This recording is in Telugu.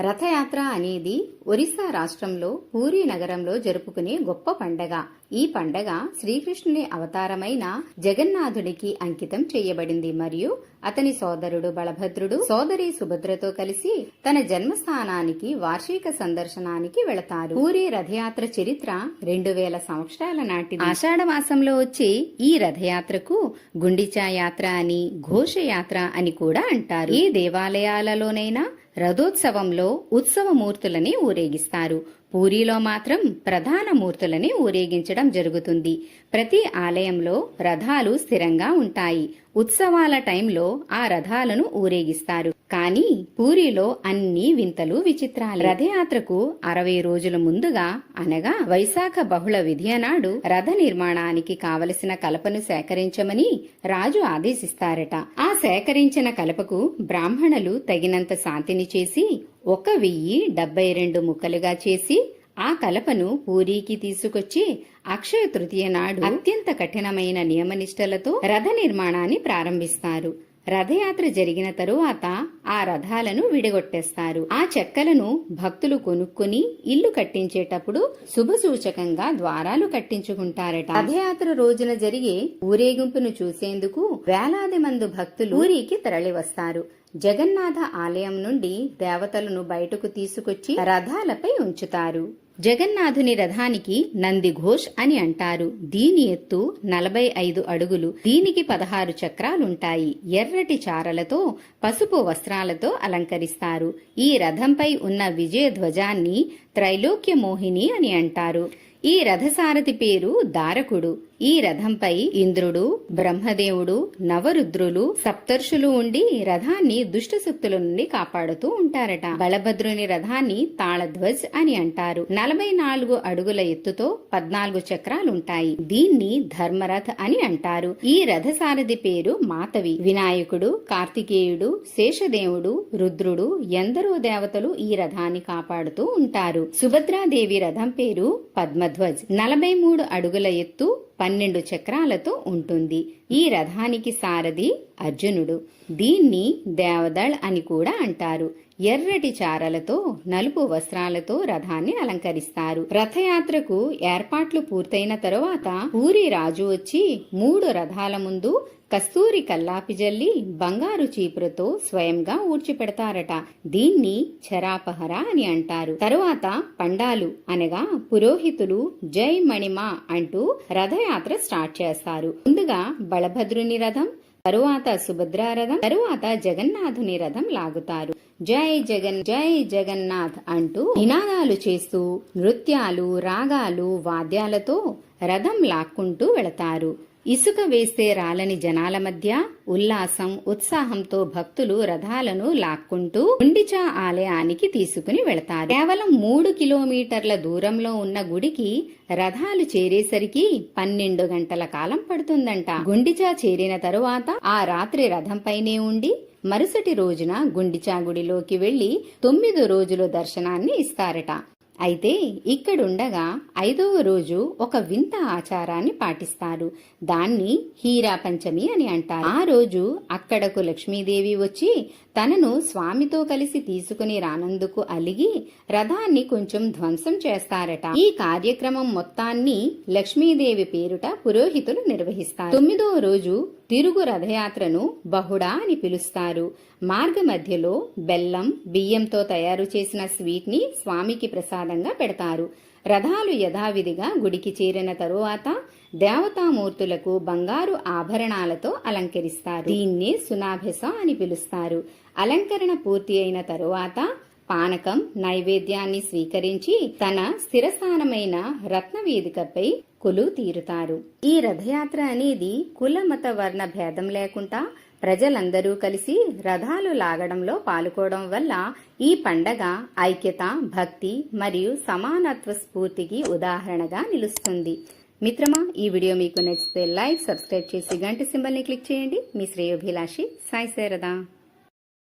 రథయాత్ర అనేది ఒరిస్సా రాష్ట్రంలో పూరి నగరంలో జరుపుకునే గొప్ప పండగ. ఈ పండగ శ్రీకృష్ణుని అవతారమైన జగన్నాథుడికి అంకితం చేయబడింది. మరియు అతని సోదరుడు బలభద్రుడు సోదరి సుభద్రతో కలిసి తన జన్మస్థానానికి వార్షిక సందర్శనానికి వెళతారు. పూరి రథయాత్ర చరిత్ర రెండు వేల సంవత్సరాల నాటి ఆషాఢ మాసంలో వచ్చే ఈ రథయాత్రకు గుండిచా యాత్ర అని ఘోషయాత్ర అని కూడా అంటారు. ఈ దేవాలయాలలోనైనా రథోత్సవంలో ఉత్సవమూర్తులని ఊరేగిస్తారు. పూరిలో మాత్రం ప్రధాన మూర్తులని ఊరేగించడం జరుగుతుంది. ప్రతి ఆలయంలో రథాలు స్థిరంగా ఉంటాయి. ఉత్సవాల టైంలో ఆ రథాలను ఊరేగిస్తారు. కానీ పూరిలో అన్ని వింతలు విచిత్రాలు. రథయాత్రకు అరవై రోజుల ముందుగా అనగా వైశాఖ బహుళ విధియ నాడు రథ నిర్మాణానికి కావలసిన కలపను సేకరించమని రాజు ఆదేశిస్తారట. ఆ సేకరించిన కలపకు బ్రాహ్మణులు తగినంత శాంతిని చేసి ఒక వెయ్యి డెబ్బై రెండు ముక్కలుగా చేసి ఆ కలపను పూరీకి తీసుకొచ్చి అక్షయ తృతీయ నాడు అత్యంత కఠినమైన నియమనిష్టలతో రథ నిర్మాణాన్ని ప్రారంభిస్తారు. రథయాత్ర జరిగిన తరువాత ఆ రథాలను విడగొట్టేస్తారు. ఆ చెక్కలను భక్తులు కొనుక్కుని ఇల్లు కట్టించేటప్పుడు శుభసూచకంగా ద్వారాలు కట్టించుకుంటారట. రథయాత్ర రోజున జరిగే ఊరేగింపును చూసేందుకు వేలాది మంది భక్తులు ఊరికి తరలివస్తారు. జగన్నాథ ఆలయం నుండి దేవతలను బయటకు తీసుకొచ్చి రథాలపై ఉంచుతారు. జగన్నాథుని రథానికి నందిఘోష్ అని అంటారు. దీని ఎత్తు నలభై ఐదు అడుగులు. దీనికి పదహారు చక్రాలుంటాయి. ఎర్రటి చారలతో పసుపు వస్త్రాలతో అలంకరిస్తారు. ఈ రథంపై ఉన్న విజయ ధ్వజాన్ని త్రైలోక్య మోహిని అని అంటారు. ఈ రథసారథి పేరు దారకుడు. ఈ రథంపై ఇంద్రుడు బ్రహ్మదేవుడు నవరుద్రులు సప్తర్షులు ఉండి రథాన్ని దుష్టశక్తుల నుండి కాపాడుతూ ఉంటారట. బలభద్రుని రథాన్ని తాళధ్వజ్ అని అంటారు. నలభై నాలుగు అడుగుల ఎత్తుతో పద్నాలుగు చక్రాలుంటాయి. దీన్ని ధర్మరథ్ అని అంటారు. ఈ రథసారథి పేరు మాతవి. వినాయకుడు కార్తికేయుడు శేషదేవుడు రుద్రుడు ఎందరో దేవతలు ఈ రథాన్ని కాపాడుతూ ఉంటారు. సుభద్రాదేవి రథం పేరు పద్మధ్వజ్. నలభై మూడు అడుగుల ఎత్తు పన్నెండు చక్రాలతో ఉంటుంది. ఈ రథానికి సారథి అర్జునుడు దీన్ని దేవదళ్ అని కూడా అంటారు. ఎర్రటి చారలతో నలుపు వస్త్రాలతో రథాన్ని అలంకరిస్తారు. రథయాత్రకు ఏర్పాట్లు పూర్తయిన తరువాత ఊరి రాజు వచ్చి మూడు రథాల ముందు కస్తూరి కల్లాపి జల్లి బంగారు చీపురతో స్వయంగా ఊడ్చిపెడతారట. దీన్ని చరాపహర అని అంటారు. తరువాత పండాలు అనగా పురోహితులు జై మణిమ అంటూ రథయాత్ర స్టార్ట్ చేస్తారు. ముందుగా బలభద్రుని రథం తరువాత సుభద్రా రథం తరువాత జగన్నాథుని రథం లాగుతారు. జై జగన్ జై జగన్నాథ్ అంటూ నినాదాలు చేస్తూ నృత్యాలు రాగాలు వాద్యాలతో రథం లాక్కుంటూ వెళతారు. ఇసుక వేస్తే రాలని జనాల మధ్య ఉల్లాసం ఉత్సాహంతో భక్తులు రథాలను లాక్కుంటూ గుండిచా ఆలయానికి తీసుకుని వెళతారు. కేవలం మూడు కిలోమీటర్ల దూరంలో ఉన్న గుడికి రథాలు చేరేసరికి పన్నెండు గంటల కాలం పడుతుందంట. గుండిచా చేరిన తరువాత ఆ రాత్రి రథంపైనే ఉండి మరుసటి రోజున గుండిచా గుడిలోకి వెళ్ళి తొమ్మిది రోజులు దర్శనాన్ని ఇస్తారట. అయితే ఇక్కడుండగా ఐదవ రోజు ఒక వింత ఆచారాన్ని పాటిస్తారు. దాన్ని హీరా పంచమి అని అంటారు. ఆ రోజు అక్కడకు లక్ష్మీదేవి వచ్చి తనను స్వామితో కలిసి తీసుకుని రానందుకు అలిగి రథాన్ని కొంచెం ధ్వంసం చేస్తారట. ఈ కార్యక్రమం మొత్తాన్ని లక్ష్మీదేవి పేరుట పురోహితులు నిర్వహిస్తారు. తొమ్మిదవ రోజు తిరుగు రథయాత్రను బహుడా అని పిలుస్తారు. మార్గ మధ్యలో బెల్లం బియ్యంతో తయారు చేసిన స్వీట్ని స్వామికి ప్రసాదంగా పెడతారు. రథాలు యథావిధిగా గుడికి చేరిన తరువాత దేవతామూర్తులకు బంగారు ఆభరణాలతో అలంకరిస్తారు. దీన్ని సునాభెస అని పిలుస్తారు. అలంకరణ పూర్తి అయిన తరువాత పానకం నైవేద్యాన్ని స్వీకరించి తన స్థిరస్థానమైన రత్న కులు తీరుతారు. ఈ రథయాత్ర అనేది కుల మత వర్ణ భేదం లేకుండా ప్రజలందరూ కలిసి రథాలు లాగడంలో పాల్గొనడం వల్ల ఈ పండగ ఐక్యత భక్తి మరియు సమానత్వ స్ఫూర్తికి ఉదాహరణగా నిలుస్తుంది. మిత్రమా ఈ వీడియో మీకు నచ్చితే లైక్ సబ్స్క్రైబ్ చేసి గంట సింబల్ని క్లిక్ చేయండి. మీ శ్రేయోభిలాషి సాయి శారదా.